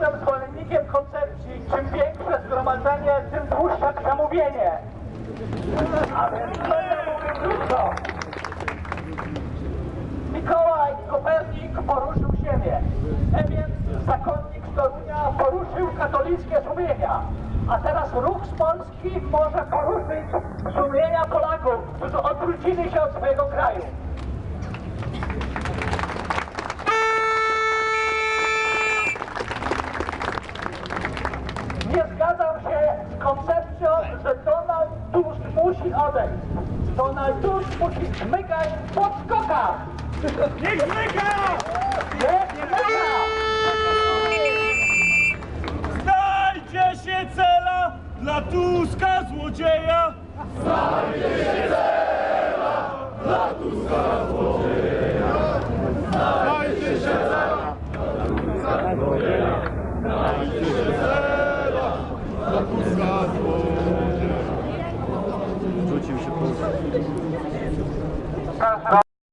jestem zwolennikiem koncepcji. Czym większe zgromadzenie, tym dłuższe przemówienie. A więc będę mówił krótko. Mikołaj Kopernik poruszył ziemię. Ewian zakonnik z Torunia poruszył katolickie sumienia. A teraz ruch z Polski może poruszyć sumienia Polaków, którzy odwrócili się od swojego kraju. Że Donald Tusk musi odejść. Donald Tusk musi zmykać pod skoka. Niech zmyka! Nie zmyka! Znajdzie się cela dla Tuska złodzieja! Znajdzie się cela dla Tuska złodzieja! personal.